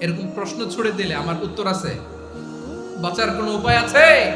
এরকম প্রশ্ন ছুড়ে দিলে আমার উত্তর আছে। বাঁচার কোনো উপায় আছে?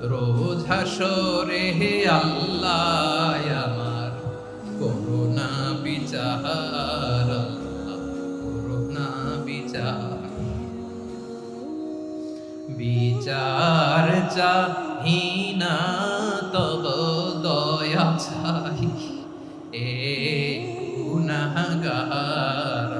রোজ হাসরে হে আল্লাহ, আমার করোনা বিচার করোনা বিচার। বিচার চাহিনা, তব দয়া চাই। এ গুনাহগার।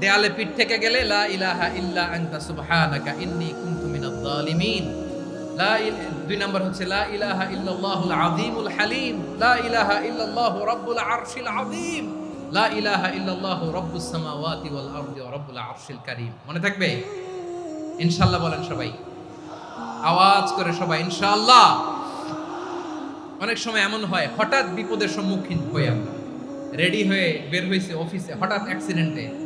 দেয়ালে পিঠ থেকে গেলে, লা ইলাহা ইল্লা আনতা সুবহানাকা ইন্নী কুনতু মিনাজ জালিমিন লা দুই নম্বর হচ্ছে, লা ইলাহা ইল্লাল্লাহুল আযীমুল হালিম। লা ইলাহা ইল্লাল্লাহু রাব্বুল আরশিল আযীম। লা ইলাহা ইল্লাল্লাহু রাব্বুস সামাওয়াতি ওয়াল আরদি ওয়া রাব্বুল আরশিল কারীম। মনে থাকবে? ইনশাআল্লাহ বলেন সবাই। আওয়াজ করে সবাই, ইনশাআল্লাহ। অনেক সময় এমন হয়, হঠাৎ বিপদের সম্মুখীন হই আমরা। রেডি হয়ে বের হয়েছে অফিসে, হঠাৎ অ্যাক্সিডেন্টে।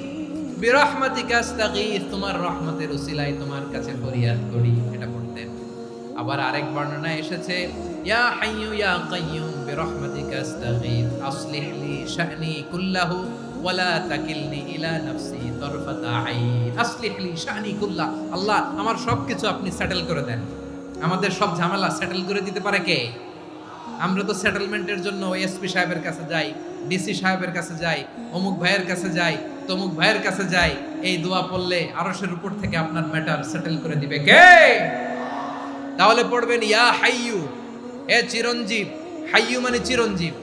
বিরহমাতিকা আস্তাগীথ তোমার রহমতের উসিলায় তোমার কাছে ফরিয়াদ করি, এটা পড়তেন আবার আরেক বর্ণনা এসেছে, ইয়া হাইয়ু ইয়া কাইয়ুম, বিরহমাতিকা আস্তাগীথ আসলিহ শা'নি কুল্লাহু, ওয়ালা তাকিলনি ইলা নাফসি তরফাতা আইন, আসলিহ শা'নি কুল্লাহ, আল্লাহ, আমার সবকিছু আপনি সেটেল করে দেন। আমাদের সব ঝামেলা সেটেল করে দিতে পারে কে? আমরা তো সেটেলমেন্টের জন্য এসপি সাহেবের কাছে যাই ডিসি সাহেবের কাছে যাই, অমুক ভাইয়ের কাছে যাই, তমুক ভাইয়ের কাছে যাই, এই দোয়া পড়লে আরশের উপর থেকে আপনার ম্যাটার সেটেল করে দিবে। কে? তাহলে পড়বেন, ইয়া হাইয়ু, এ চিরঞ্জীব, হাইয়ু মানে চিরঞ্জীব,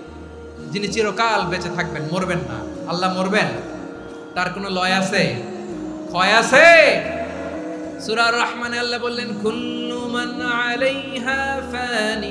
যিনি চিরকাল বেঁচে থাকবেন, মরবেন না। আল্লাহ মরবেন, তার কোনো লয় আছে? ক্ষয় আছে? সূরা রহমানে আল্লাহ বললেন, কুল্লু মান আলাইহা ফানি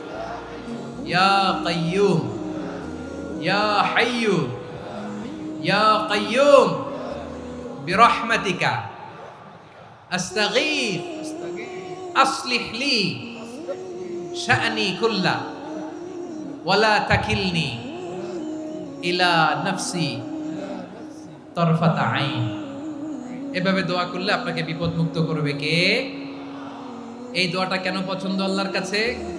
ইয়া কাইয়ুম ইয়া হাইয়ু ইয়া কাইয়ুম বিরহমাতিকা আস্তাগীথ আসলিহ লি শা'নি কুল্লা ওয়ালা তাকিলনি ইলা নাফসি তরফাতা আইন এভাবে দোয়া করলে আপনাকে বিপদ মুক্ত করবে কে? এই দোয়াটা কেন পছন্দ আল্লাহর কাছে?